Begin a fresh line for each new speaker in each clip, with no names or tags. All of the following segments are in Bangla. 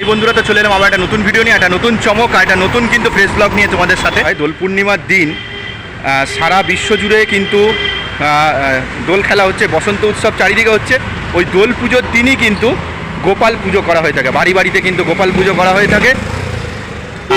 এই বন্ধুরা, তো চলে এলাম আমার একটা নতুন ভিডিও নিয়ে, একটা নতুন চমক আর একটা নতুন কিন্তু ফ্রেশ ব্লগ নিয়ে তোমাদের সাথে। দোল পূর্ণিমার দিন সারা বিশ্ব জুড়ে কিন্তু দোল খেলা হচ্ছে, বসন্ত উৎসব চারিদিকে হচ্ছে। ওই দোল পুজোর দিনই কিন্তু গোপাল পুজো করা হয়ে থাকে, বাড়ি বাড়িতে কিন্তু গোপাল পুজো করা হয়ে থাকে।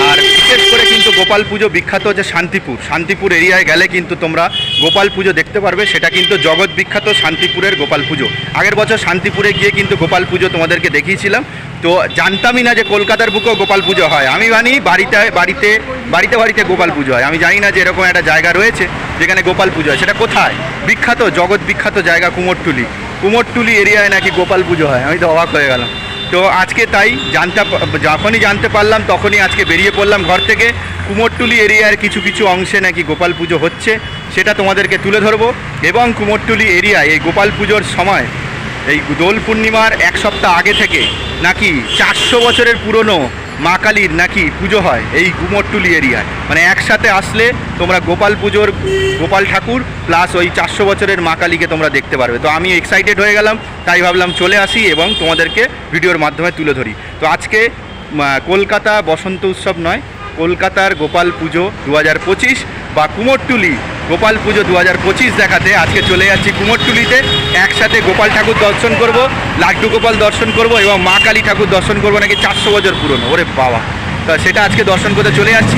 আর বিশেষ করে কিন্তু গোপাল পুজো বিখ্যাত হচ্ছে শান্তিপুর শান্তিপুর এরিয়ায় গেলে কিন্তু তোমরা গোপাল পুজো দেখতে পারবে, সেটা কিন্তু জগৎ বিখ্যাত শান্তিপুরের গোপাল পুজো। আগের বছর শান্তিপুরে গিয়ে কিন্তু গোপাল পুজো তোমাদেরকে দেখিয়েছিলাম। তো জানতামই না যে কলকাতার বুকেও গোপাল পুজো হয়। আমি জানি বাড়িতে বাড়িতে বাড়িতে বাড়িতে গোপাল পুজো হয়। আমি জানি না যে এরকম একটা জায়গা রয়েছে যেখানে গোপাল পুজো হয়। সেটা কোথায়? বিখ্যাত, জগৎ বিখ্যাত জায়গা কুমোরটুলি। কুমোরটুলি এরিয়ায় নাকি গোপাল পুজো হয়? আমি তো অবাক হয়ে গেলাম। তো আজকে তাই জানতে যখনই জানতে পারলাম তখনই আজকে বেরিয়ে পড়লাম ঘর থেকে। কুমোরটুলি এরিয়ার কিছু কিছু অংশে নাকি গোপাল পুজো হচ্ছে, সেটা তোমাদেরকে তুলে ধরবো। এবং কুমোরটুলি এরিয়ায় এই গোপাল পুজোর সময় এই দোল পূর্ণিমার এক সপ্তাহ আগে থেকে নাকি চারশো বছরের পুরনো মা কালীর নাকি পুজো হয় এই গুমরটুলি এরিয়ায়। মানে একসাথে আসলে তোমরা গোপাল পুজোর গোপাল ঠাকুর প্লাস ওই চারশো বছরের মা কালীকে তোমরা দেখতে পারবে। তো আমি এক্সাইটেড হয়ে গেলাম, তাই ভাবলাম চলে আসি এবং তোমাদেরকে ভিডিওর মাধ্যমে তুলে ধরি। তো আজকে কলকাতা বসন্ত উৎসব নয়, কলকাতার গোপাল পুজো দু হাজার পঁচিশ বা কুমোরটুলি। গোপাল পুজো দু হাজার পঁচিশ দেখাতে আজকে চলে যাচ্ছি কুমোরটুলিতে। একসাথে গোপাল ঠাকুর দর্শন করব, লাড্ডু গোপাল দর্শন করব এবং মা কালী ঠাকুর দর্শন করব নাকি চারশো বছর পুরনো। ওরে বাবা। তা সেটা আজকে দর্শন করতে চলে যাচ্ছি।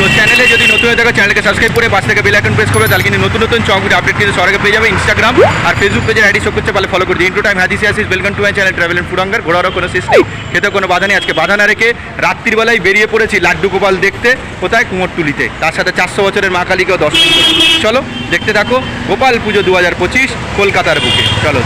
তো চ্যানেলে যদি নতুন হয়ে থাকো চ্যানেলকে সাবস্ক্রাইব করে পাশ থেকে বেল আইকন প্রেস করবে, তাহলে কিন্তু নতুন নতুন চকগুলি আপডেট কিন্তু সরকার পেয়ে যাবে ইনস্টাগ্রাম আর ফেসবুক পেজের আইডি শো করতে ফলো করে দিই ইন্টু টাইম হাদিসি আসিস welcome to my channel travel and ফুডাঙ্গার ঘোরারও কোনো শেষ নেই খেতে কোনো বাধা নেই। আজকে বাধা না রেখে রাত্রির বেলায় বেরিয়ে পড়েছি লাড্ডু গোপাল দেখতে, কোথায়? কুমোরটুলিতে। তার সাথে চারশো বছরের মা কালীকেও দর্শন চলো, দেখতে থাকো, গোপাল পুজো দু হাজার পঁচিশ, কলকাতার বুকে। চলো।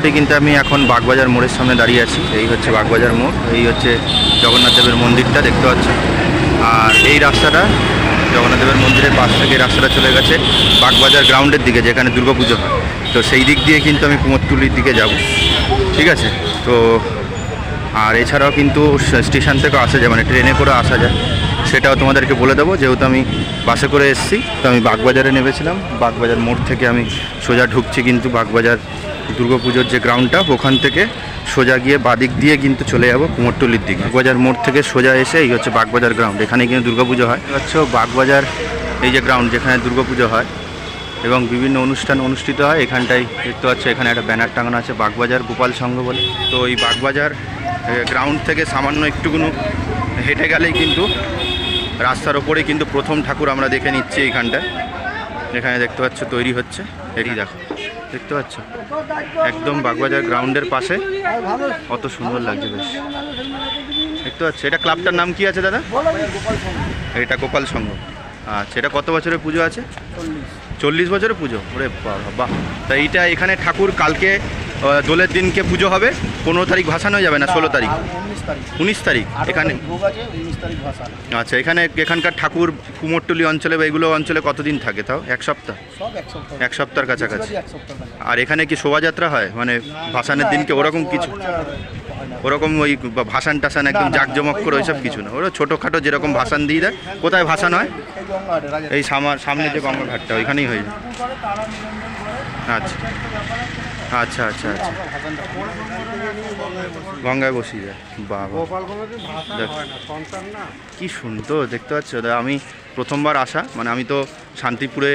মোটামুটি কিন্তু আমি এখন বাগবাজার মোড়ের সামনে দাঁড়িয়ে আছি। এই হচ্ছে বাগবাজার মোড়, এই হচ্ছে জগন্নাথ দেবের মন্দিরটা দেখতে পাচ্ছ। আর এই রাস্তাটা জগন্নাথ দেবের মন্দিরের পাশ থেকে রাস্তাটা চলে গেছে বাগবাজার গ্রাউন্ডের দিকে, যেখানে দুর্গাপুজো হয়। তো সেই দিক দিয়ে কিন্তু আমি কুমোরটুলির দিকে যাব। ঠিক আছে? তো আর এছাড়াও কিন্তু স্টেশন থেকে আসা যায় মানে ট্রেনে করে আসা যায়। সেটাও তোমাদেরকে বলে দেবো, যেহেতু আমি বাসে করে এসেছি, তো আমি বাগবাজারে নেমেছিলাম। বাগবাজার মোড় থেকে আমি সোজা ঢুকছি কিন্তু বাগবাজার দুর্গাপুজোর যে গ্রাউন্ডটা ওখান থেকে সোজা গিয়ে বাদিক দিয়ে কিন্তু চলে যাব কুমোরটুলির দিকে। বাগবাজার মোড় থেকে সোজা এসে এই হচ্ছে বাগবাজার গ্রাউন্ড এখানে কিন্তু দুর্গাপুজো হয়। হচ্ছে বাগবাজার, এই যে গ্রাউন্ড যেখানে দুর্গাপুজো হয় এবং বিভিন্ন অনুষ্ঠান অনুষ্ঠিত হয়, এখানটায় দেখতে পাচ্ছ এখানে একটা ব্যানার টাঙানো আছে, বাগবাজার গোপাল সংঘ বলে। তো এই বাগবাজার গ্রাউন্ড থেকে সামান্য একটুকুনো হেঁটে গেলেই কিন্তু রাস্তার ওপরে কিন্তু প্রথম ঠাকুর আমরা দেখে নিচ্ছি এইখানটায়। এখানে দেখতে পাচ্ছ তৈরি হচ্ছে। এটি দেখো। দেখতে পাচ্ছ? একদম বাগবাজার গ্রাউন্ডের পাশে। কত সুন্দর লাগছে বেশ। দেখতে পাচ্ছ? এটা ক্লাবটার নাম কি আছে দাদা? এটা গোপাল সংঘ। আচ্ছা এটা কত বছরের পুজো আছে? চল্লিশ। বছরের পুজো? ওরে বাবা। বাহ তা এইটা এখানে ঠাকুর কালকে দোলের দিনকে পুজো হবে। পনেরো তারিখ ভাসানো যাবে না ষোলো তারিখ?
উনিশ তারিখ।
এখানে? আচ্ছা এখানে এখানকার ঠাকুর কুমোরটুলি অঞ্চলে বা এগুলো অঞ্চলে কতদিন থাকে তাও? এক সপ্তাহ?
এক সপ্তাহ।
সপ্তাহের কাছাকাছি। আর এখানে কি শোভাযাত্রা হয়? মানে ভাসানের দিনকে ওরকম কিছু। ওরকম ওই ভাসান টাসান একদম জাঁকজমক করে ওইসব কিছু না। ওরা ছোটোখাটো যেরকম ভাসান দিয়ে দেয় কোথায় ভাসান হয়?
এই
সামার সামনে যে গঙ্গা ঘাটটা ওইখানেই হয়ে যায়। আচ্ছা। আচ্ছা আচ্ছা আচ্ছা। গঙ্গায় বসিয়ে যায় বাবা। কি শুনতো দেখতে পাচ্ছ? আমি প্রথমবার আসা মানে আমি তো শান্তিপুরে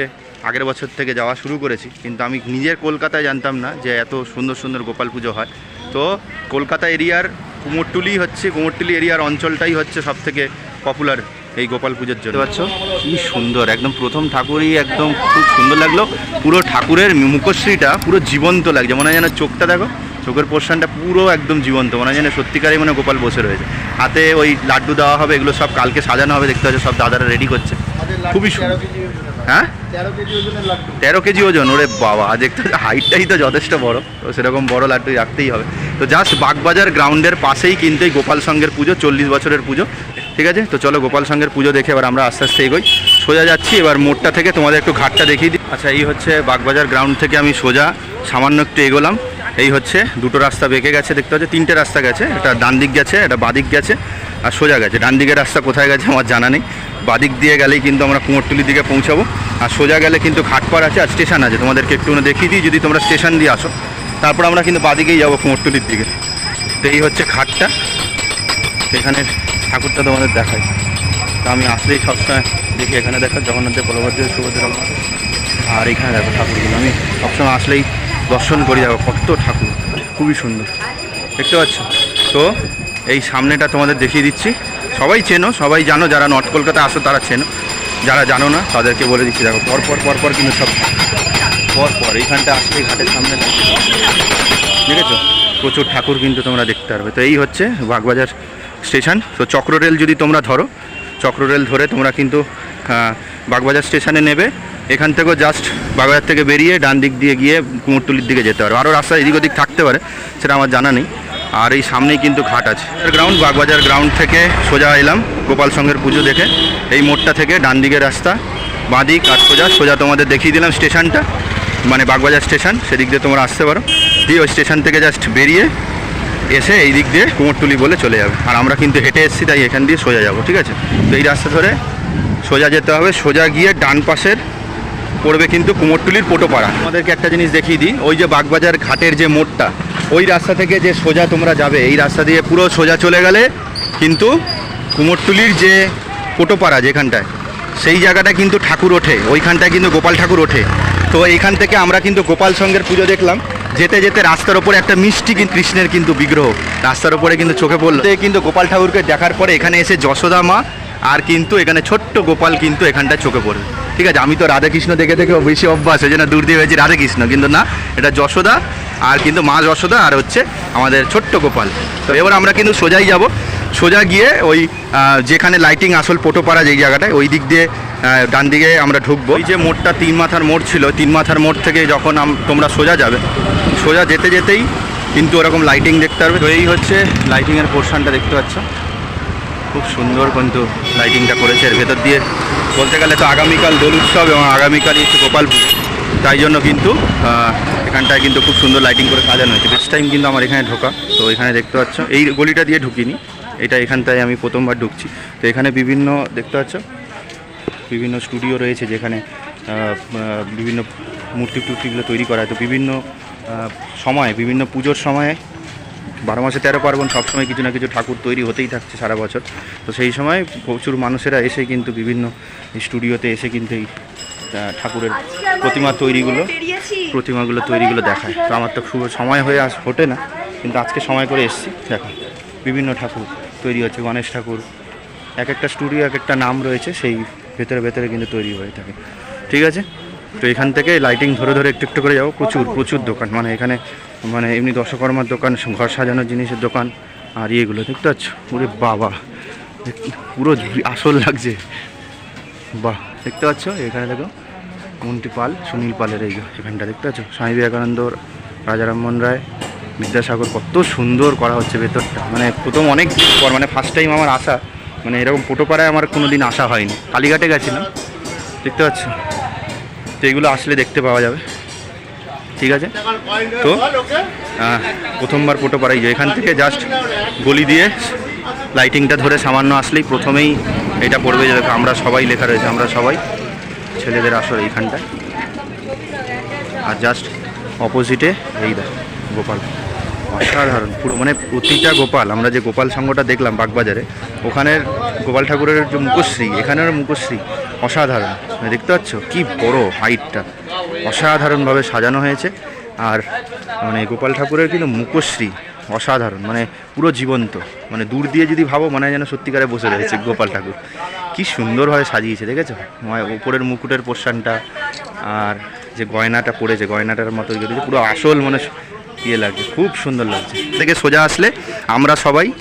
আগের বছর থেকে যাওয়া শুরু করেছি কিন্তু আমি নিজের কলকাতায় জানতাম না যে এত সুন্দর সুন্দর গোপাল পুজো হয়। তো কলকাতা এরিয়ার কুমোরটুলি হচ্ছে কুমোরটুলি এরিয়ার অঞ্চলটাই হচ্ছে সব থেকে পপুলার এই গোপাল পুজোর জন্য। পাচ্ছ? কি সুন্দর একদম প্রথম ঠাকুরই একদম খুব সুন্দর লাগল। পুরো ঠাকুরের মুখশ্রীটা পুরো জীবন্ত লাগছে মনে হয় যেন চোখটা দেখো চোখের পোর্শনটা পুরো একদম জীবন্ত মনে হয় যেন সত্যিকারই মানে গোপাল বসে রয়েছে। হাতে ওই লাড্ডু দেওয়া হবে এগুলো সব কালকে সাজানো হবে দেখতে পাচ্ছ সব দাদারা রেডি করছে। খুবই সুন্দর। হ্যাঁ?
তেরো কেজি
ওজন ওরে বাবা দেখতে হাইটটাই তো যথেষ্ট বড় তো সেরকম বড় লাড্ডু রাখতেই হবে। তো জাস্ট বাগবাজার গ্রাউন্ডের পাশেই কিন্তু এই গোপাল সঙ্গের পুজো চল্লিশ বছরের পুজো। ঠিক আছে? তো চলো গোপাল সঙ্গের পুজো দেখে এবার আমরা আস্তে আস্তে এগোই। সোজা যাচ্ছি এবার মোড়টা থেকে তোমাদের একটু ঘাটটা দেখিয়ে দিই। আচ্ছা এই হচ্ছে বাগবাজার গ্রাউন্ড থেকে আমি সোজা সামান্য একটু এগোলাম। এই হচ্ছে দুটো রাস্তা বেঁকে গেছে দেখতে পাচ্ছ? তিনটে রাস্তা গেছে একটা ডান দিক গেছে এটা বাদিক গেছে আর সোজা গেছে। ডান দিকের রাস্তা কোথায় গেছে আমার জানা নেই। বাদিক দিয়ে গেলেই কিন্তু আমরা কুমোরটুলির দিকে পৌঁছাবো। আর সোজা গেলে কিন্তু ঘাটপাড় আছে, আর স্টেশন আছে। তোমাদেরকে একটু দেখিয়ে দিই, যদি তোমরা স্টেশন দিয়ে আসো। তারপর আমরা কিন্তু বাদিকেই যাব কুমোরটুলির দিকে। তো এই হচ্ছে ঘাটটা। সেখানে ঠাকুরটা তোমাদের দেখায় তো আমি আসলেই সবসময় দেখি এখানে দেখো জগন্নাথের বলভদ্র সুভদ্রা। আর এখানে দেখো ঠাকুরগুলো। আমি সবসময় আসলেই দর্শন করি, দেখো কত ঠাকুর। খুবই সুন্দর। দেখতে পাচ্ছ? তো এই সামনেটা তোমাদের দেখিয়ে দিচ্ছি। সবাই চেনো, সবাই জানো, যারা নর্থ কলকাতা আসো তারা চেনো। যারা জানো না, তাদেরকে বলে দিচ্ছি, দেখো পর পর পর পর কিন্তু সব পর পর এইখানটা আসলে ঘাটের সামনে দেখেছ? প্রচুর ঠাকুর কিন্তু তোমরা দেখতে পারবে। তো এই হচ্ছে বাগবাজার স্টেশন। তো চক্র রেল যদি তোমরা ধরো, চক্র রেল ধরে তোমরা কিন্তু বাগবাজার স্টেশনে নেবে। এখান থেকেও জাস্ট বাগবাজার থেকে বেরিয়ে ডান দিক দিয়ে গিয়ে কুমোরটুলির দিকে যেতে পারো। আরও রাস্তা এদিক ওদিক থাকতে পারে, সেটা আমার জানা নেই। আর এই সামনেই কিন্তু ঘাট আছে। গ্রাউন্ড বাগবাজার গ্রাউন্ড থেকে সোজা এলাম, গোপাল সঙ্গের পুজো দেখে। এই মোড়টা থেকে ডান দিকের রাস্তা, বাঁদিক আর সোজা সোজা তোমাদের দেখিয়ে দিলাম স্টেশনটা মানে বাগবাজার স্টেশন, সেদিক দিয়ে তোমরা আসতে পারো। দিয়ে ওই স্টেশন থেকে জাস্ট বেরিয়ে এসে এই দিক দিয়ে কুমোরটুলি বলে চলে যাবে। আর আমরা কিন্তু হেঁটে এসেছি, তাই এখান দিয়ে সোজা যাব, ঠিক আছে? তো এই রাস্তা ধরে সোজা যেতে হবে। সোজা গিয়ে ডান পাশের পড়বে কিন্তু কুমোরটুলির পোটোপাড়া। আমাদেরকে একটা জিনিস দেখিয়ে দিই, ওই যে বাগবাজার ঘাটের যে মোড়টা, ওই রাস্তা থেকে যে সোজা তোমরা যাবে, এই রাস্তা দিয়ে পুরো সোজা চলে গেলে কিন্তু কুমোরটুলির যে পোটোপাড়া যেখানটায়, সেই জায়গাটা কিন্তু ঠাকুর ওঠে, ওইখানটায় কিন্তু গোপাল ঠাকুর ওঠে। তো এইখান থেকে আমরা কিন্তু গোপাল সঙ্গের পুজো দেখলাম, যেতে যেতে রাস্তার ওপরে একটা মিষ্টি কৃষ্ণের কিন্তু বিগ্রহ, রাস্তার ওপরে কিন্তু চোখে পড়ল। কিন্তু গোপাল ঠাকুরকে দেখার পরে এখানে এসে যশোদা মা আর কিন্তু এখানে ছোট্ট গোপাল কিন্তু এখানটায় চোখে পড়বে। ঠিক আছে, আমি তো রাধাকৃষ্ণ দেখে দেখে বেশি অভ্যাস ওই জন্য দূর দিয়ে হয়েছি রাধাকৃষ্ণ, কিন্তু না, এটা যশোদা আর কিন্তু মা যশোদা আর হচ্ছে আমাদের ছোট্ট গোপাল। তো এবার আমরা কিন্তু সোজাই যাব। সোজা গিয়ে ওই যেখানে লাইটিং আসল পোটোপাড়া যেই জায়গাটায়, ওই দিক দিয়ে ডান দিকে আমরা ঢুকবো। এই যে মোড়টা তিন মাথার মোড় ছিল তিন মাথার মোড় থেকে যখন তোমরা সোজা যাবে, সোজা যেতে যেতেই কিন্তু ওরকম লাইটিং দেখতে পারবে। তো এই হচ্ছে লাইটিংয়ের পোর্শনটা দেখতে পাচ্ছ। খুব সুন্দর কিন্তু লাইটিংটা করেছে এর ভেতর দিয়ে। বলতে গেলে তো আগামীকাল দোল উৎসব এবং আগামীকালই হচ্ছে গোপাল তাই জন্য কিন্তু এখানটায় কিন্তু খুব সুন্দর লাইটিং করে সাজানো হয়েছে। বেস্ট টাইম কিন্তু আমার এখানে ঢোকা। তো এখানে দেখতে পাচ্ছ, এই গলিটা দিয়ে ঢুকিনি। এটা এখানটায় আমি প্রথমবার ঢুকছি। তো এখানে বিভিন্ন, দেখতে পাচ্ছ? বিভিন্ন স্টুডিও রয়েছে যেখানে বিভিন্ন মূর্তি টুর্তিগুলো তৈরি করা হয়। তো বিভিন্ন সময়ে, বিভিন্ন পুজোর সময়ে বারো মাসে তেরো পার্বণ সবসময় কিছু না কিছু ঠাকুর তৈরি হতেই থাকছে সারা বছর। তো সেই সময় প্রচুর মানুষেরা এসে কিন্তু বিভিন্ন স্টুডিওতে এসে কিন্তু এই ঠাকুরের প্রতিমা তৈরিগুলো প্রতিমাগুলো তৈরিগুলো দেখায়। তো আমার তো খুব সময় হয়ে আস ফোটে না কিন্তু আজকে সময় করে এসেছি। দেখো বিভিন্ন ঠাকুর তৈরি হচ্ছে গণেশ ঠাকুর এক একটা স্টুডিও এক একটা নাম রয়েছে সেই ভেতরে ভেতরে কিন্তু তৈরি হয়ে থাকে। ঠিক আছে? তো এখান থেকে লাইটিং ধরে ধরে একটু একটু করে যাব প্রচুর প্রচুর দোকান। মানে এখানে মানে এমনি দশকর্মার দোকান, ঘর সাজানোর জিনিসের দোকান আর ইয়েগুলো দেখতে পাচ্ছ? ওরে বাবা পুরো আসল লাগছে। বাহ, দেখতে পাচ্ছ? এখানে দেখো, মন্টি পাল, সুনীল পালের এই এখানটা দেখতে পাচ্ছ? স্বামী বিবেকানন্দ, রাজারামমোহন রায়, বিদ্যাসাগর, কত সুন্দর করা হচ্ছে ভেতরটা। মানে প্রথম অনেক পর মানে ফার্স্ট টাইম আমার আসা। মানে এরকম পোটোপাড়ায় আমার কোনো দিন আসা হয়নি। কালীঘাটে গেছিলাম, দেখতে পাচ্ছ? তো এগুলো আসলে দেখতে পাওয়া যাবে। ঠিক আছে? তো প্রথমবার পোটোপাড়াই যে, এখান থেকে জাস্ট গলি দিয়ে লাইটিংটা ধরে সামান্য আসলেই প্রথমেই এটা পড়বে যে আমরা সবাই লেখা রয়েছে, আমরা সবাই। ছেলেদের আসর এইখানটায়। আর জাস্ট অপোজিটে এই দেখ, গোপাল। অসাধারণ, পুরো মানে প্রতিটা গোপাল, আমরা যে গোপাল সংঘটা দেখলাম বাগবাজারে, ওখানের গোপাল ঠাকুরের যে মুখশ্রী এখানের মুখশ্রী। অসাধারণ। দেখতে পাচ্ছ? কি বড় হাইটটা। অসাধারণভাবে সাজানো হয়েছে। আর মানে গোপাল ঠাকুরের কিন্তু মুখশ্রী অসাধারণ মানে পুরো জীবন্ত। মানে দূর দিয়ে যদি ভাবো, মনে যেন সত্যিকারে বসে রয়েছে গোপাল ঠাকুর। কি সুন্দরভাবে সাজিয়েছে, দেখেছ? মানে উপরের মুকুটের পোর্শনটা আর যে গয়নাটা পড়েছে, গয়নাটার মতো যদি পুরো আসল মানে ইয়ে লাগছে, খুব সুন্দর লাগছে। থেকে সোজা আসলে আমরা সবাই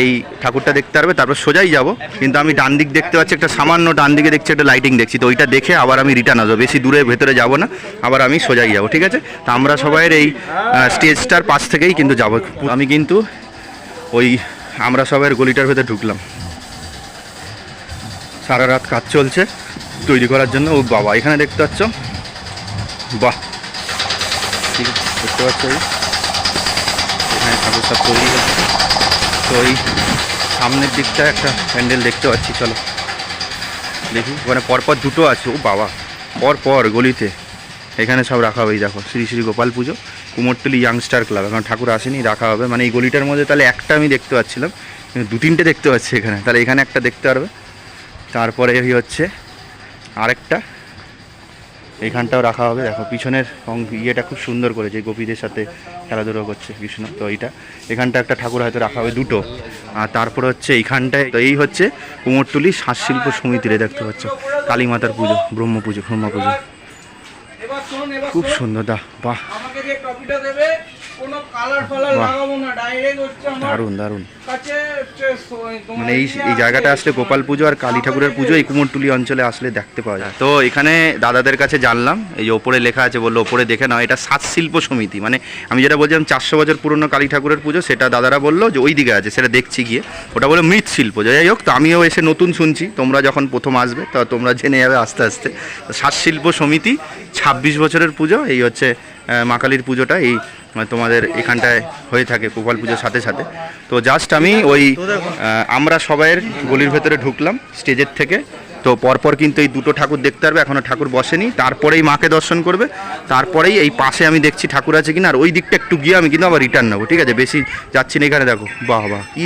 এই ঠাকুরটা দেখতে পারবে, তারপর সোজাই যাব। কিন্তু আমি ডান দিক দেখতে পাচ্ছি, একটা সামান্য ডান দিকে দেখছি, একটা লাইটিং দেখছি। তো ওইটা দেখে আবার আমি রিটার্ন আসব, বেশি দূরে ভেতরে যাব না, আবার আমি সোজাই যাব, ঠিক আছে? তা আমরা সবাইয়ের এই স্টেজটার পাশ থেকেই কিন্তু যাব। আমি কিন্তু ওই, আমরা সবাইয়ের গলিটার ভেতরে ঢুকলাম। সারা রাত কাজ চলছে, তৈরি করার জন্য। ও বাবা, এখানে দেখতে পাচ্ছ? বাহ! ঠিক আছে, দেখতে পাচ্ছ এখানে ঠাকুর সব তৈরি হচ্ছে। তো এই সামনের দিকটা একটা প্যান্ডেল দেখতে পাচ্ছি, চলো। দেখি, ওখানে পরপর দুটো আছে, ও বাবা। পর পর গলিতে। এখানে সব রাখা হবে দেখো, শ্রী শ্রী গোপাল পুজো, কুমোরটুলি ইয়াংস্টার ক্লাব এখন ঠাকুর আসেনি, রাখা হবে। মানে এই গলিটার মধ্যে তাহলে একটা আমি দেখতে পাচ্ছিলাম দু তিনটে দেখতে পাচ্ছি এখানে। তাহলে এখানে একটা দেখতে পারবে। তারপরে হচ্ছে আরেকটা এইখানটাও রাখা হবে। দেখো, পিছনের ইয়েটা খুব সুন্দর করেছে, গোপীদের সাথে খেলাধুলো করছে, কৃষ্ণ। তো এইটা, এখানটা একটা ঠাকুর হয়তো রাখা হবে দুটো। আর তারপরে হচ্ছে এইখানটায় তো এই হচ্ছে কুমোরটুলি শ্বাসশিল্প সমিতির দেখতে পাচ্ছ। কালী মাতার পুজো, ব্রহ্ম পুজো, ব্রহ্মা পুজো। খুব সুন্দর, দা, বাহ।
কোনো কালার ফালার লাগাবো না ডাইরেক্ট হচ্ছে আমার কাছে
মানে এই এই জায়গাটা আসলে গোপাল পুজো আর কালী ঠাকুরের পুজো এই কুমোরটুলি অঞ্চলে আসলে দেখতে পাওয়া যায়। তো এখানে দাদাদের কাছে জানলাম এই যে ওপরে লেখা আছে বলল ওপরে দেখে নাও এটা সাত শিল্প সমিতি। মানে আমি যেটা বলছিলাম চারশো বছর পুরনো কালী ঠাকুরের পুজো সেটা দাদারা বলল যে ওই দিকে আছে সেটা দেখছি গিয়ে। ওটা বলে মৃৎশিল্প যাই হোক তো আমিও এসে নতুন শুনছি তোমরা যখন প্রথম আসবে তো তোমরা জেনে যাবে আস্তে আস্তে। সাত শিল্প সমিতি ছাব্বিশ বছরের পুজো এই হচ্ছে মা কালীর পুজোটা এই তোমাদের এখানটায় হয়ে থাকে গোপাল পুজোর সাথে সাথে। তো জাস্ট আমি ওই আমরা সবাইয়ের গলির ভেতরে ঢুকলাম স্টেজের থেকে। তো পরপর কিন্তু এই দুটো ঠাকুর দেখতে পারবে এখনও ঠাকুর বসেনি। তারপরেই মাকে দর্শন করবে। তারপরেই এই পাশে আমি দেখছি ঠাকুর আছে কিনা, আর ওই দিকটা একটু গিয়ে আমি কিন্তু আবার রিটার্ন নেব, ঠিক আছে? বেশি যাচ্ছি না এখানে, দেখো। বাহ বাহ, কি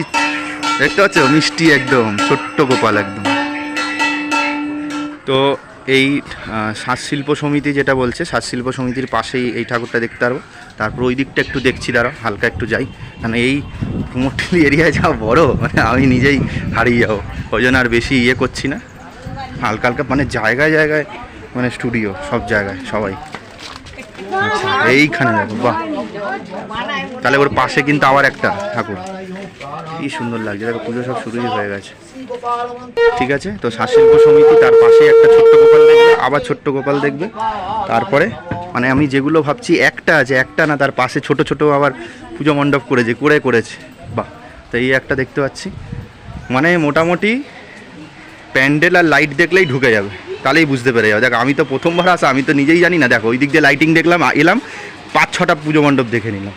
দেখতে পাচ্ছ? মিষ্টি একদম, ছোট্ট গোপাল একদম। তো এই শ্বাসশিল্প সমিতি যেটা বলছে শ্বাসশিল্প সমিতির পাশেই এই ঠাকুরটা দেখতে পারব। তারপর ওই দিকটা একটু দেখছি, দাঁড়াও, হালকা একটু যাই। কারণ এই কুমোরটুলি এরিয়ায় যা বড় মানে আমি নিজেই হারিয়ে যাব। ওই জন্য আর বেশি ইয়ে করছি না। হালকা হালকা মানে জায়গায় জায়গায় মানে স্টুডিও সব জায়গায়, সবাই। আচ্ছা এইখানে দেখো, বাহ। তাহলে ওর পাশে কিন্তু আবার একটা ঠাকুর। কি সুন্দর লাগছে, দেখো, পুজো সব শুরুই হয়ে গেছে। ঠিক আছে? তো শ্বাসশিল্প সমিতি, তার পাশে একটা ছোট্ট গোপাল দেখবে, আবার ছোট্ট গোপাল দেখবে। তারপরে মানে আমি যেগুলো ভাবছি একটা আছে, একটা না, তার পাশে ছোট ছোট আবার পুজো মণ্ডপ করেছে, করে করেছে। বাহ, তো এই একটা দেখতে পাচ্ছি। মানে মোটামুটি প্যান্ডেল আর লাইট দেখলেই ঢুকে যাবে, তাহলেই বুঝতে পেরে যাবে। দেখ, আমি তো প্রথমবার আসা, আমি তো নিজেই জানি না। দেখো, ওই দিক দিয়ে লাইটিং দেখলাম এলাম, পাঁচ ছটা পুজো মণ্ডপ দেখে নিলাম।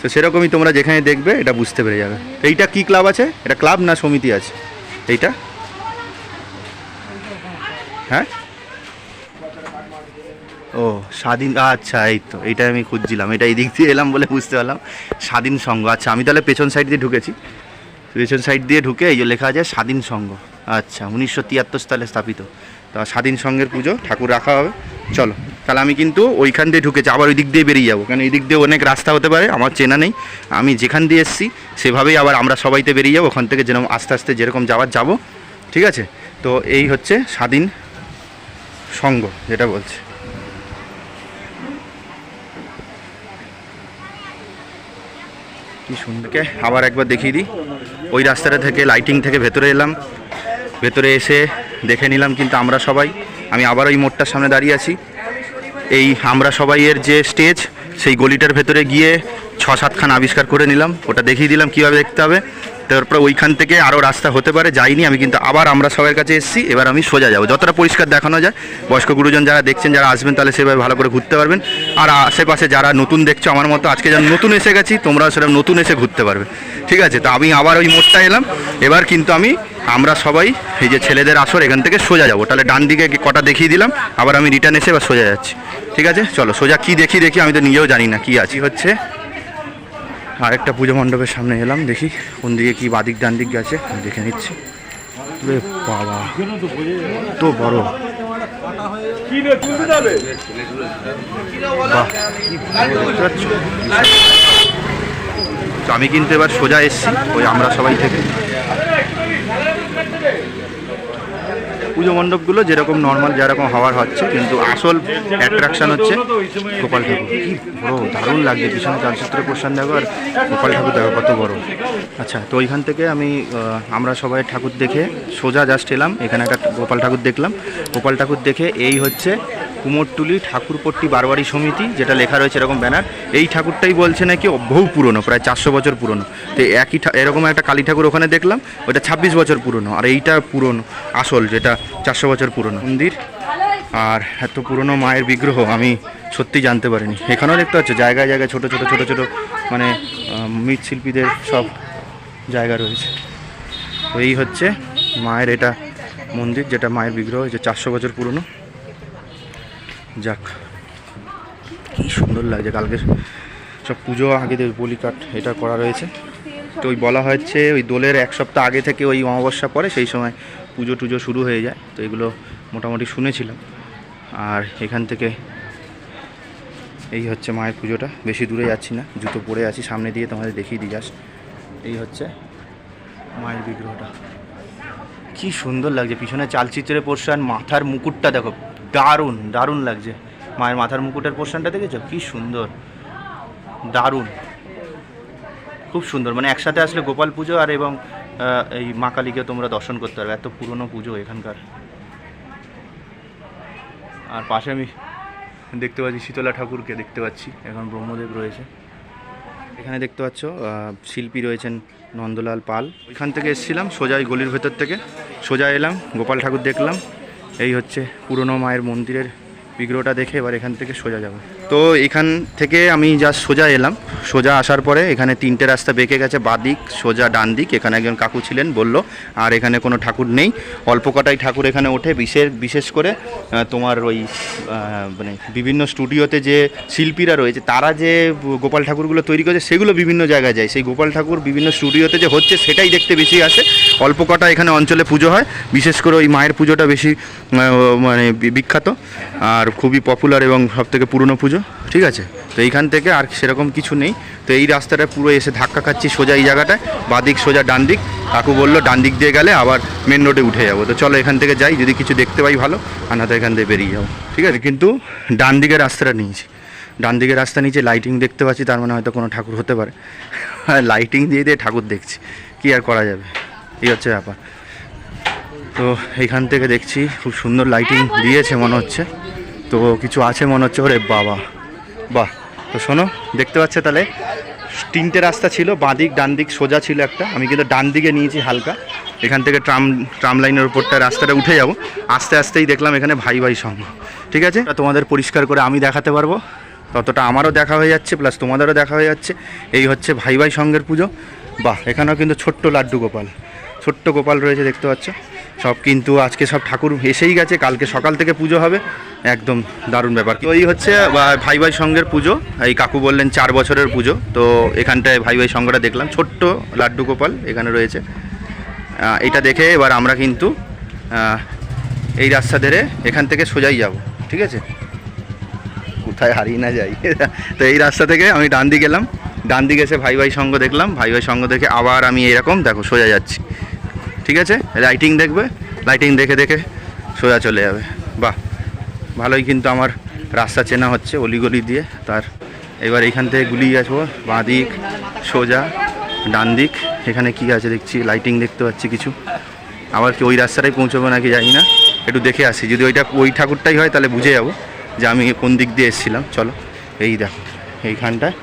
তো সেরকমই তোমরা যেখানে দেখবে, এটা বুঝতে পেরে যাবে। এইটা কি ক্লাব আছে? এটা ক্লাব না সমিতি আছে? এইটা? হ্যাঁ? ও, স্বাধীন আচ্ছা এই তো এইটা আমি খুঁজছিলাম, এটা এই দিক দিয়ে এলাম বলে বুঝতে পারলাম। স্বাধীন সংঘ আচ্ছা আমি তাহলে পেছন সাইড দিয়ে ঢুকেছি। পেছন সাইড দিয়ে ঢুকে এই লেখা আছে স্বাধীন সংঘ আচ্ছা উনিশশো তিয়াত্তর সালে স্থাপিত। তা স্বাধীন সংঘের পুজো, ঠাকুর রাখা হবে। চলো, তাহলে আমি কিন্তু ওইখান দিয়ে ঢুকেছি, আবার ওই দিক দিয়ে বেরিয়ে যাব কারণ এই দিক দিয়ে অনেক রাস্তা হতে পারে, আমার চেনা নেই। আমি যেখান দিয়ে এসেছি, সেভাবেই আবার আমরা সবাইতে বেরিয়ে যাব, ওখান থেকে যেরকম আস্তে আস্তে যেরকম যাওয়ার যাব, ঠিক আছে? তো এই হচ্ছে স্বাধীন সংঘ যেটা বলছে। আবার একবার দেখিয়ে দিই। ওই রাস্তাটা থেকে লাইটিং থেকে ভেতরে এলাম। ভেতরে এসে দেখে নিলাম কিন্তু আমরা সবাই। আমি আবার ওই মোড়টার সামনে দাঁড়িয়ে আছি। এই আমরা সবাইয়ের যে স্টেজ সেই গলিটার ভেতরে গিয়ে ছ সাতখান আবিষ্কার করে নিলাম। ওটা দেখিয়ে দিলাম কীভাবে দেখতে হবে। তারপরে ওইখান থেকে আরও রাস্তা হতে পারে, যাইনি, আমি কিন্তু আবার আমরা সবার কাছে এসেছি, এবার আমি সোজা যাব। যতটা পরিষ্কার দেখানো যায়, বয়স্ক গুরুজন যারা দেখছেন, যারা আসবেন, তাহলে সেভাবে ভালো করে ঘুরতে পারবেন। আর আশেপাশে যারা নতুন দেখছ আমার মতো, আজকে যারা নতুন এসে গেছি তোমরা সেরকম নতুন এসে ঘুরতে পারবে। ঠিক আছে, তো আমি আবার ওই মোড়টা এলাম। এবার কিন্তু আমি, আমরা সবাই, এই যে ছেলেদের আসর, এখান থেকে সোজা যাব। তাহলে ডান দিকে কটা দেখিয়ে দিলাম, আবার আমি রিটার্ন এসে এবার সোজা যাচ্ছি। ঠিক আছে, চলো সোজা কি দেখি দেখি, আমি তো নিজেও জানি না কি আছে। হচ্ছে আরেকটা পুজো মণ্ডপের সামনে এলাম, দেখি কোন দিকে কি বাদিক ডান দিক গেছে দেখে নিচ্ছি। বাবা তো বড়। আমি কিন্তু এবার সোজা এসছি, ওই আমরা সবাই থেকে। পুজো মণ্ডপগুলো যেরকম নর্মাল যেরকম হওয়ার হচ্ছে, কিন্তু আসল অ্যাট্রাকশন হচ্ছে গোপাল ঠাকুর। বড় দারুণ লাগছে, পিছনে চালচিত্র প্রসান দেখো আর গোপাল ঠাকুর দেখো কত বড়। আচ্ছা তো ওইখান থেকে আমি আমরা সবাই ঠাকুর দেখে সোজা জাস্ট এলাম, এখানে একটা গোপাল ঠাকুর দেখলাম। গোপাল ঠাকুর দেখে এই হচ্ছে কুমোরটুলি ঠাকুরপট্টি বারবাড়ি সমিতি, যেটা লেখা রয়েছে এরকম ব্যানার, এই ঠাকুরটাই বলছে নাকি বহু পুরনো, প্রায় চারশো বছর পুরনো। তো একই এরকম একটা কালী ঠাকুর ওখানে দেখলাম, ওটা ছাব্বিশ বছর পুরনো, আর এইটা পুরনো, আসল যেটা চারশো বছর পুরনো। মন্দির, আর এত পুরনো মায়ের বিগ্রহ, আমি সত্যি জানতে পারিনি। এখানেও দেখতে পাচ্ছ, জায়গায় জায়গায় ছোট ছোট ছোট ছোট মানে মৃৎশিল্পীদের সব জায়গা রয়েছে। এই হচ্ছে মায়ের এটা মন্দির, যেটা মায়ের বিগ্রহ যে চারশো বছর পুরনো। যাক, কি সুন্দর লাগছে। কালকে সব পুজো, আগে বলি কাঠ এটা করা রয়েছে। তো ওই বলা হচ্ছে, ওই দোলের এক সপ্তাহ আগে থেকে ওই অমাবস্যা পরে সেই সময় পুজো টুজো শুরু হয়ে যায়। তো এগুলো মোটামুটি শুনেছিলাম। আর এখান থেকে এই হচ্ছে মায়ের পুজোটা। বেশি দূরে যাচ্ছি না, জুতো পরে আছি, সামনে দিয়ে তোমাদের দেখিয়ে দিই যাস এই হচ্ছে মায়ের বিগ্রহটা। কি সুন্দর লাগছে, পিছনে চালচিত্রে চালচিত্রের পোর্শন, মাথার মুকুটটা দেখো। দারুণ দারুণ লাগছে। মায়ের মাথার মুকুটের পোর্শনটা দেখেছ? কি সুন্দর। দারুণ। খুব সুন্দর। মানে একসাথে আসলে গোপাল পুজো আর এবং এই মা কালীকে তোমরা দর্শন করতে পারবে। এত পুরনো পুজো এখানকার। আর পাশে আমি দেখতে পাচ্ছি শীতলা ঠাকুরকে দেখতে পাচ্ছি। এখন ব্রহ্মদেব রয়েছে। এখানে দেখতে পাচ্ছ শিল্পী রয়েছেন নন্দলাল পাল। ওইখান থেকে এসেছিলাম সোজা গলির ভেতর থেকে। সোজা এলাম, গোপাল ঠাকুর দেখলাম। এই হচ্ছে পুরনো মায়ের মন্দিরের বিগ্রহটা দেখে এবার এখান থেকে সোজা যাব। তো এখান থেকে আমি জাস্ট সোজা এলাম। সোজা আসার পরে এখানে তিনটে রাস্তা বেঁকে গেছে বাদিক সোজা ডান দিক। এখানে একজন কাকু ছিলেন, বলল, আর এখানে কোনো ঠাকুর নেই। অল্প কটাই ঠাকুর এখানে ওঠে। বিশেষ বিশেষ করে তোমার ওই মানে বিভিন্ন স্টুডিওতে যে শিল্পীরা রয়েছে, তারা যে গোপাল ঠাকুরগুলো তৈরি করেছে, সেগুলো বিভিন্ন জায়গায় যায়। সেই গোপাল ঠাকুর বিভিন্ন স্টুডিওতে যে হচ্ছে, সেটাই দেখতে বেশি আসে। অল্প কটা এখানে অঞ্চলে পুজো হয়। বিশেষ করে ওই মায়ের পুজোটা বেশি মানে বিখ্যাত। আর খুবই পপুলার এবং সবথেকে পুরনো পুজো ঠিক আছে? তো এইখান থেকে আর সেরকম কিছু নেই। তো এই রাস্তাটা পুরো এসে ধাক্কা খাচ্ছি সোজা এই জায়গাটায় বাদিক সোজা ডান দিক। কাকু বলল ডান দিক দিয়ে গেলে আবার মেন রোডে উঠে যাব। তো চলো এখান থেকে যাই যদি কিছু দেখতে পাই ভালো আর না তো এখান থেকে বেরিয়ে যাব ঠিক আছে? কিন্তু ডান দিকের রাস্তাটা নিয়েছি। ডান দিকের রাস্তা নিচে লাইটিং দেখতে পাচ্ছি তার মানে হয়তো কোনো ঠাকুর হতে পারে। লাইটিং দিয়ে দিয়ে ঠাকুর দেখছি কি আর করা যাবে? এই হচ্ছে ব্যাপার। তো এইখান থেকে দেখছি খুব সুন্দর লাইটিং দিয়েছে মনে হচ্ছে। তো কিছু আছে মনে হচ্ছে, ওরে বাবা। বাহ, তো শোনো, দেখতে পাচ্ছে তাহলে। তিনটে রাস্তা ছিল, বাঁদিক ডান দিক সোজা ছিল একটা। আমি কিন্তু ডান দিকে নিয়েছি হালকা। এখান থেকে ট্রাম ট্রাম লাইনের উপরটা রাস্তাটা উঠে যাব। আস্তে আস্তেই দেখলাম এখানে ভাই ভাই সঙ্গ। ঠিক আছে? তোমাদের পরিষ্কার করে আমি দেখাতে পারব। ততটা আমারও দেখা হয়ে যাচ্ছে প্লাস তোমাদেরও দেখা হয়ে যাচ্ছে। এই হচ্ছে ভাই ভাই সঙ্গের পুজো। বাহ, এখানেও কিন্তু ছোট্ট লাড্ডু গোপাল। ছোট্ট গোপাল রয়েছে, দেখতে পাচ্ছ? সব কিন্তু আজকে সব ঠাকুর এসেই গেছে, কালকে সকাল থেকে পুজো হবে। একদম দারুণ ব্যাপার। তো এই হচ্ছে ভাই ভাই সঙ্গের পুজো, এই কাকু বললেন চার বছরের পুজো, তো এখানটায় ভাই ভাই সঙ্গটা দেখলাম, ছোট্ট লাড্ডু গোপাল এখানে রয়েছে। এটা দেখে এবার আমরা কিন্তু এই রাস্তা ধরে এখান থেকে সোজাই যাব, ঠিক আছে? কোথায় হারিয়ে না যাই। তো এই রাস্তা থেকে আমি ডান দিকে গেলাম ডান দিকে এসে ভাই ভাই সঙ্গ দেখলাম, ভাই ভাই সঙ্গ দেখে আবার আমি এরকম, দেখো সোজা যাচ্ছি। ঠিক আছে? লাইটিং দেখবে? লাইটিং দেখে দেখে সোজা চলে যাবে। বাহ! ভালোই কিন্তু আমার রাস্তা চেনা হচ্ছে অলিগলি দিয়ে। তার এবার এখান থেকে গুলিয়ে আসব। বাঁ দিক, সোজা, ডান দিক। এখানে কি আছে দেখছি? লাইটিং দেখতে পাচ্ছি কিছু। আবার কি ওই রাস্তাটাই পৌঁছবো নাকি জানি না। একটু দেখে আসি। যদি ওইটা ওই ঠাকুরটাই হয় তাহলে বুঝে যাব যে আমি কোন দিক দিয়ে এসেছিলাম। চলো, এই দেখো, এইখানটায়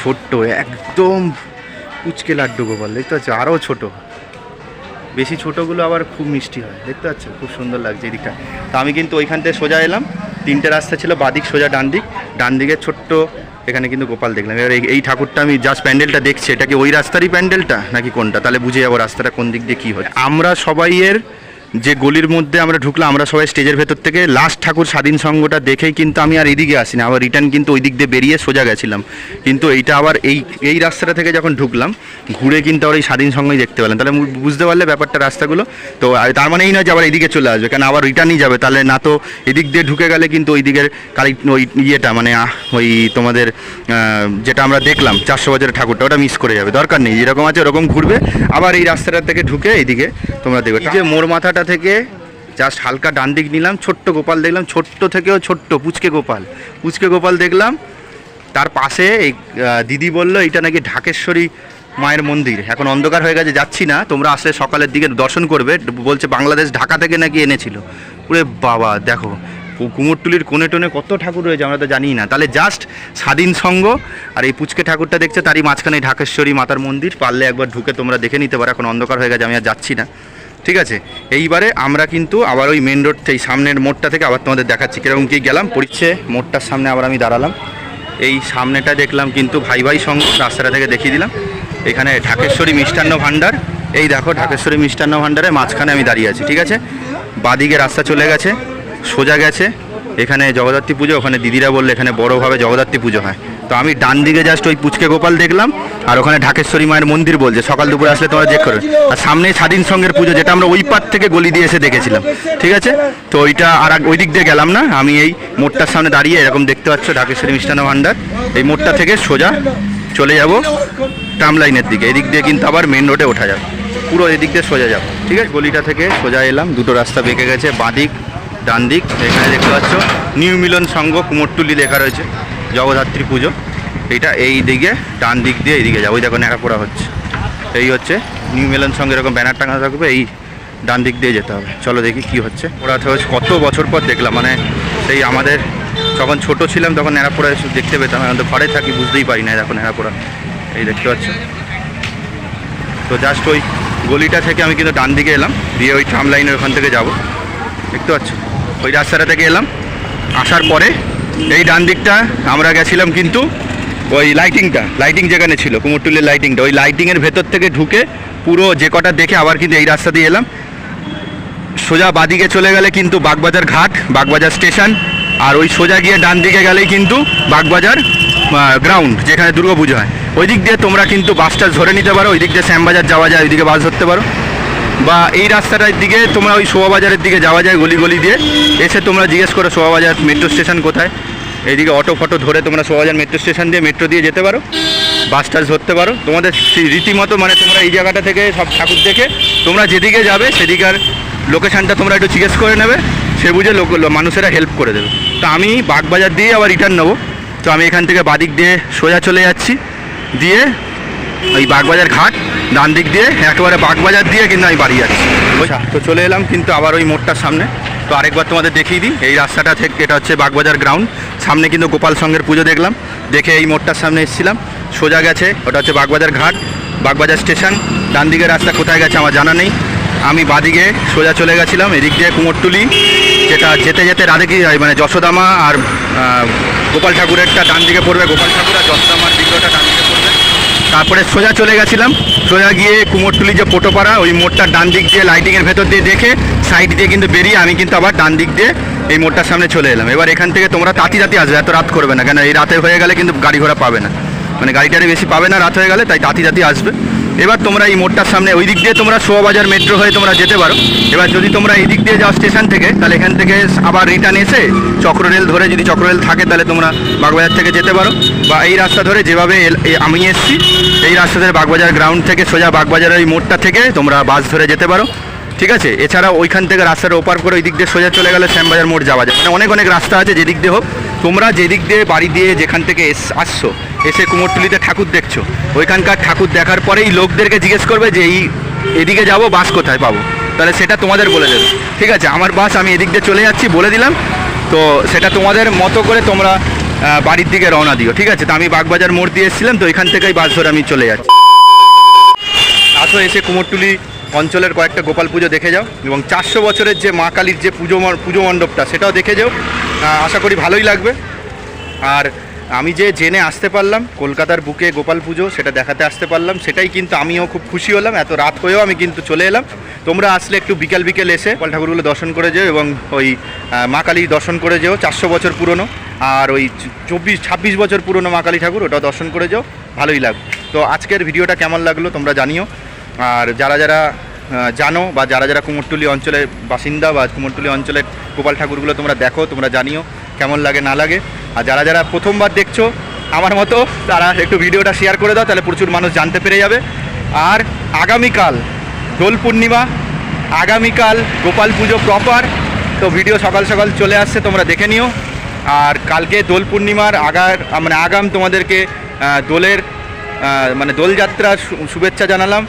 ছোট্ট, একদম কুচকে লাড্ডু গোপাল, দেখতে পাচ্ছ? আরও ছোট। বেশি ছোটোগুলো আবার খুব মিষ্টি হয়। দেখতে পাচ্ছেন? খুব সুন্দর লাগছে এদিকটা দিকটা। তা আমি কিন্তু ওইখান থেকে সোজা এলাম। তিনটে রাস্তা ছিল, বাদিক সোজা ডান দিক। ডান দিকের ছোট্ট এখানে কিন্তু গোপাল দেখলাম। এবার এই ঠাকুরটা আমি জাস্ট প্যান্ডেলটা দেখছি। এটা কি ওই রাস্তারই প্যান্ডেলটা নাকি কোনটা? তাহলে বুঝে যাব রাস্তাটা কোন দিক দিয়ে কী হয় আমরা সবাইয়ের যে গলির মধ্যে আমরা ঢুকলাম, আমরা সবাই স্টেজের ভেতর থেকে লাস্ট ঠাকুর স্বাধীন সঙ্গটা দেখেই কিন্তু আমি আর এদিকে আসিনি, আবার রিটার্ন কিন্তু ওই দিক দিয়ে বেরিয়ে সোজা গেছিলাম। কিন্তু এইটা আবার এই এই রাস্তাটা থেকে যখন ঢুকলাম, ঘুরে কিন্তু আবার এই স্বাধীন সঙ্গই দেখতে পেলাম। তাহলে বুঝতে পারলে ব্যাপারটা রাস্তাগুলো। তো তার মানে এই নয় যে আবার এদিকে চলে আসবে কারণ আবার রিটার্নই যাবে। তাহলে না তো এদিক দিয়ে ঢুকে গেলে কিন্তু ওই দিকের কালি ওই ইয়েটা মানে ওই তোমাদের যেটা আমরা দেখলাম, চারশো বছরের ঠাকুরটা, ওটা মিস করে যাবে। দরকার নেই, যেরকম আছে ওরকম ঘুরবে। আবার এই রাস্তাটা থেকে ঢুকে এইদিকে তোমরা দেখবে। যে মোর মাথাটা থেকে জাস্ট হালকা ডান দিক নিলাম, ছোট্ট গোপাল দেখলাম, ছোট্ট থেকেও ছোট্ট, পুচকে গোপাল। পুচকে গোপাল দেখলাম, তার পাশে এই দিদি বলল এটা নাকি ঢাকেশ্বরী মায়ের মন্দির। এখন অন্ধকার হয়ে গেছে, যাচ্ছি না। তোমরা আসলে সকালের দিকে দর্শন করবে। বলছে, বাংলাদেশ ঢাকা থেকে নাকি এনেছিল। ওরে বাবা, দেখো কুমোরটুলির কোণে টোনে কত ঠাকুর রয়েছে, আমরা তো জানি না। তাহলে জাস্ট স্বাধীন সঙ্গ। আর এই পুচকে ঠাকুরটা দেখছে, তারই মাঝখানে ঢাকেশ্বরী মাতার মন্দির। পারলে একবার ঢুকে তোমরা দেখে নিতে পারো, এখন অন্ধকার হয়ে গেছে, আমি আর যাচ্ছি না। ঠিক আছে? এইবারে আমরা কিন্তু আবার ওই মেন রোড এই সামনের মোড়টা থেকে আবার তোমাদের দেখাচ্ছি। কীরকম কি গেলাম? পড়ছে, মোড়টার সামনে আবার আমি দাঁড়ালাম। এই সামনেটা দেখলাম কিন্তু ভাই ভাই সঙ্গ রাস্তাটা থেকে দেখিয়ে দিলাম। এখানে ঢাকেশ্বরী মিষ্টান্ন ভাণ্ডার। এই দেখো, ঢাকেশ্বরী মিষ্টান্ন ভাণ্ডারে মাঝখানে আমি দাঁড়িয়ে আছি, ঠিক আছে? বাদিকে রাস্তা চলে গেছে, সোজা গেছে। এখানে জগদ্ধাত্রী পুজো, ওখানে দিদিরা বললে এখানে বড়োভাবে জগদ্ধাত্রী পুজো হয়। তো আমি ডান দিকে জাস্ট ওই পুচকে গোপাল দেখলাম, আর ওখানে ঢাকেশ্বরী মায়ের মন্দির বলছে। সকাল দুপুরে আসলে তোমরা চেক করো আর সামনে স্বাধীন সঙ্গের পুজো, যেটা আমরা ওই পার থেকে গলি দিয়ে এসে দেখেছিলাম। ঠিক আছে? তো ওইটা আর ওই দিক দিয়ে গেলাম না, আমি এই মোড়টার সামনে দাঁড়িয়ে এরকম দেখতে পাচ্ছ ঢাকেশ্বরী মিষ্টান্ন ভাণ্ডার। এই মোড়টা থেকে সোজা চলে যাব ট্রাম লাইনের দিকে। এদিক দিয়ে কিন্তু আবার মেন রোডে ওঠা যাবে। পুরো এদিক দিয়ে সোজা যাব। ঠিক আছে? গলিটা থেকে সোজা এলাম, দুটো রাস্তা বেঁকে গেছে বাঁদিক ডান দিক, এখানে দেখতে পাচ্ছ, নিউ মিলন সংঘ কুমোরটুলি লেখা রয়েছে, জগদ্ধাত্রী পুজো। এইটা এই দিকে, ডান দিক দিয়ে এইদিকে যাব। ওই দেখো ন্যাড়াপোড়া হচ্ছে। এই হচ্ছে নিউ মিলন সঙ্গে এরকম ব্যানার টাঙানো থাকবে, এই ডান দিক দিয়ে যেতে হবে। চলো দেখি কি হচ্ছে। ওরা তো কত বছর পর দেখলাম মানে সেই আমাদের যখন ছোট ছিলাম, তখন ন্যাড়াপোড়া এসে দেখতে পেতাম। এখন তো ঘরে থাকি, বুঝতেই পারি না এখন ন্যাড়াপোড়া। এই দেখতে পাচ্ছ? তো জাস্ট ওই গলিটা থেকে আমি কিন্তু ডান দিকে এলাম, দিয়ে ওই ট্রাম লাইনের ওখান থেকে যাব। দেখতে পাচ্ছ? ওই রাস্তাটা থেকে এলাম। আসার পরে এই ডান দিকটা আমরা গেছিলাম কিন্তু ওই লাইটিংটা লাইটিং যেখানে ছিল, কুমোরটুলির লাইটিংটা ওই লাইটিংয়ের ভেতর থেকে ঢুকে পুরো যে কটা দেখে আবার কিন্তু এই রাস্তা দিয়ে এলাম। সোজা বাদিকে চলে গেলে কিন্তু বাগবাজার ঘাট, বাগবাজার স্টেশন, আর ওই সোজা গিয়ে ডান দিকে গেলেই কিন্তু বাগবাজার গ্রাউন্ড যেখানে দুর্গা পুজো হয়। ওই দিক দিয়ে তোমরা কিন্তু বাসটা ধরে নিতে পারো, ওই দিক দিয়ে শ্যামবাজার যাওয়া যায় ওইদিকে বাস ধরতে পারো। বা এই রাস্তাটার দিকে তোমরা ওই শোভাবাজারের দিকে যাওয়া যায় গলি গলি দিয়ে। এসে তোমরা জিজ্ঞেস করো শোভাবাজার মেট্রো স্টেশন কোথায়। এইদিকে অটো ফটো ধরে তোমরা শোভাবাজার মেট্রো স্টেশন দিয়ে মেট্রো দিয়ে যেতে পারো। বাস টাস ধরতে পারো। তোমাদের রীতিমতো মানে তোমরা এই জায়গাটা থেকে সব ঠাকুর দেখে তোমরা যেদিকে যাবে সেদিকার লোকেশানটা তোমরা একটু জিজ্ঞেস করে নেবে। সে বুঝে লোক মানুষেরা হেল্প করে দেবে। তো আমি বাগবাজার দিয়ে আবার রিটার্ন নেব। তো আমি এখান থেকে বাদিক দিয়ে সোজা চলে যাচ্ছি। দিয়ে ওই বাগবাজার ঘাট ডান দিক দিয়ে একেবারে বাগবাজার দিয়ে কিন্তু আমি বাড়ি যাচ্ছি। আচ্ছা তো চলে এলাম কিন্তু আবার ওই মোড়টার সামনে। তো আরেকবার তোমাদের দেখিয়ে দিই এই রাস্তাটা থেকে এটা হচ্ছে বাগবাজার গ্রাউন্ড সামনে কিন্তু গোপাল সঙ্গের পুজো দেখলাম দেখে এই মোড়টার সামনে এসেছিলাম। সোজা গেছে ওটা হচ্ছে বাগবাজার ঘাট বাগবাজার স্টেশন। ডান দিকের রাস্তা কোথায় গেছে আমার জানা নেই। আমি বাদিকে সোজা চলে গেছিলাম এদিক দিয়ে কুমোরটুলি যেটা যেতে যেতে রাধে কি মানে যশোদামা আর গোপাল ঠাকুরেরটা ডান দিকে পড়বে গোপাল ঠাকুর আর যশোদামার দিকটা ডান দিকে তারপরে সোজা চলে গেছিলাম। সোজা গিয়ে কুমোরটুলি যে পোটোপাড়া, ওই মোড়টা ডান দিক দিয়ে লাইটিংয়ের ভেতর দিয়ে দেখে সাইড দিয়ে কিন্তু বেরিয়ে আমি কিন্তু আবার ডান দিক দিয়ে এই মোড়টার সামনে চলে এলাম। এবার এখান থেকে তোমরা তাঁতি তাঁতি আসবে, এত রাত করবে না। কেন, এই রাতে হয়ে গেলে কিন্তু গাড়ি ঘোড়া পাবে না। মানে গাড়িটারে বেশি পাবে না রাত হয়ে গেলে, তাই তাঁতি তাঁতি আসবে। এবার তোমরা এই মোড়টার সামনে ওই দিক দিয়ে তোমরা শোভাবাজার মেট্রো হয়ে তোমরা যেতে পারো। এবার যদি তোমরা এই দিক দিয়ে যাও স্টেশন থেকে, তাহলে এখান থেকে আবার রিটার্ন এসে চক্ররেল ধরে যদি চক্ররেল থাকে, তাহলে তোমরা বাগবাজার থেকে যেতে পারো। বা এই রাস্তা ধরে যেভাবে আমি এসেছি, এই রাস্তা ধরে বাগবাজার গ্রাউন্ড থেকে সোজা বাগবাজারের ওই মোড়টা থেকে তোমরা বাস ধরে যেতে পারো। ঠিক আছে? এছাড়া ওইখান থেকে রাস্তার ওপার করে ওই দিক দিয়ে সোজা চলে গেলে শ্যামবাজার মোড় যাওয়া যায়। মানে অনেক অনেক রাস্তা আছে যেদিক দিয়ে হোক। তোমরা যেদিক দিয়ে বাড়ি দিয়ে যেখান থেকে এস আসছো এসে কুমোরটুলিতে ঠাকুর দেখছ। ওইখানকার ঠাকুর দেখার পরেই লোকদেরকে জিজ্ঞেস করবে যে, এই এদিকে যাব, বাস কোথায় পাবো? তাহলে সেটা তোমাদের বলে দেবে। ঠিক আছে, আমার বাস আমি এদিক দিয়ে চলে যাচ্ছি, বলে দিলাম। তো সেটা তোমাদের মতো করে তোমরা বাড়ির দিকে রওনা দিও। ঠিক আছে, তো আমি বাগবাজার মোড় দিয়ে এসেছিলাম, তো এখান থেকেই বাস ধরে আমি চলে যাচ্ছি। আসো, এসে কুমোরটুলি অঞ্চলের কয়েকটা গোপাল পুজো দেখে যাও এবং চারশো বছরের যে মা কালীর যে পুজো পুজো মণ্ডপটা, সেটাও দেখে যাও। আশা করি ভালোই লাগবে। আর আমি যে জেনে আসতে পারলাম, কলকাতার বুকে গোপাল পুজো, সেটা দেখাতে আসতে পারলাম, সেটাই কিন্তু আমিও খুব খুশি হলাম, এত রাত হয়েও আমি কিন্তু চলে এলাম। তোমরা আসলে একটু বিকেল বিকেল এসে গোপাল ঠাকুরগুলো দর্শন করে যেও এবং ওই মা কালী দর্শন করে যেও, চারশো বছর পুরনো, আর ওই চব্বিশ, ছাব্বিশ বছর পুরনো মা কালী ঠাকুর ওটা দর্শন করে যাও, ভালোই লাগবে। তো আজকের ভিডিওটা কেমন লাগল তোমরা জানিও। আর যারা যারা জানো বা যারা যারা কুমোরটুলি অঞ্চলের বাসিন্দা বা কুমোরটুলি অঞ্চলের গোপাল ঠাকুরগুলো তোমরা দেখো, তোমরা জানিও, কেমন লাগে না লাগে। আর যারা যারা প্রথমবার দেখছ, আমার মতো, তারা একটু ভিডিওটা শেয়ার করে দাও, তাহলে প্রচুর মানুষ জানতে পেরে যাবে। আর আগামীকাল দোল পূর্ণিমা, আগামীকাল গোপাল পুজো প্রপার তো ভিডিও সকাল সকাল চলে আসছে, তোমরা দেখে নিও। আর কালকে দোল পূর্ণিমার আগার মানে আগাম তোমাদেরকে দোলের মানে দোলযাত্রার শুভেচ্ছা জানালাম,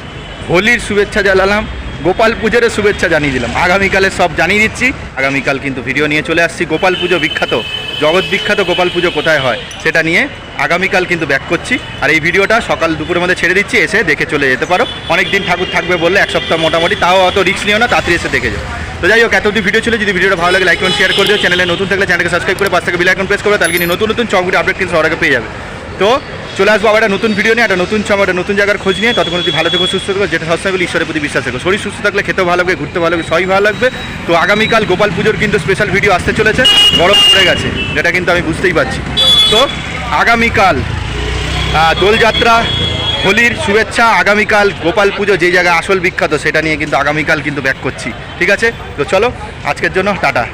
হোলির শুভেচ্ছা জানালাম। গোপাল পুজোর শুভেচ্ছা জানিয়ে দিলাম। আগামীকালে সব জানিয়ে দিচ্ছি। আগামীকাল কিন্তু ভিডিও নিয়ে চলে আসছি। গোপাল পুজো বিখ্যাত। জগৎ বিখ্যাত গোপাল পুজো কোথায় হয় সেটা নিয়ে আগামীকাল কিন্তু ব্যাক করছি। আর এই ভিডিওটা সকাল দুপুরের মধ্যে ছেড়ে দিচ্ছি। এসে দেখে চলে যেতে পারো। অনেক দিন ঠাকুর থাকবে বললে এক সপ্তাহ মোটামুটি, তাও অত রিস্ক নিও না, তাড়াতাড়ি এসে দেখে যাও। তো যাই হোক এতটি ভিডিও ছিল। যদি ভিডিওটা ভালো লাগে লাইক করুন শেয়ার করে দিও। চ্যানেলে নতুন থাকলে চ্যানেলকে সাবস্ক্রাইব করে পাশ থেকে বেল আইকন প্রেস করবে, তাহলে কিন্তু নতুন নতুন চমগুলি আপডেট কিন্তু সবার পেয়ে যাবে। তো চলে আসব আবার একটা নতুন ভিডিও নিয়ে, একটা নতুন চম একটা নতুন জায়গার খোঁজ নিয়ে। ততক্ষণ যদি ভালো থেকো, সুস্থ থেকো, যেটা সবসময় ঈশ্বরের প্রতি বিশ্বাস থেকো শরীর সুস্থ থাকলে খেতেও ভালো লাগবে ঘুরতে ভালো লাগবে, সবই ভালো লাগবে। তো আগামীকাল গোপাল পুজোর কিন্তু স্পেশাল ভিডিও আসতে চলেছে। গরম পড়ে গেছে, যেটা কিন্তু আমি বুঝতেই পারছি। তো আগামীকাল দোলযাত্রা, হোলির শুভেচ্ছা, আগামীকাল গোপাল পুজো যে জায়গায় আসল বিখ্যাত, সেটা নিয়ে কিন্তু আগামীকাল কিন্তু ব্যাক করছি। ঠিক আছে? তো চলো, আজকের জন্য টাটা।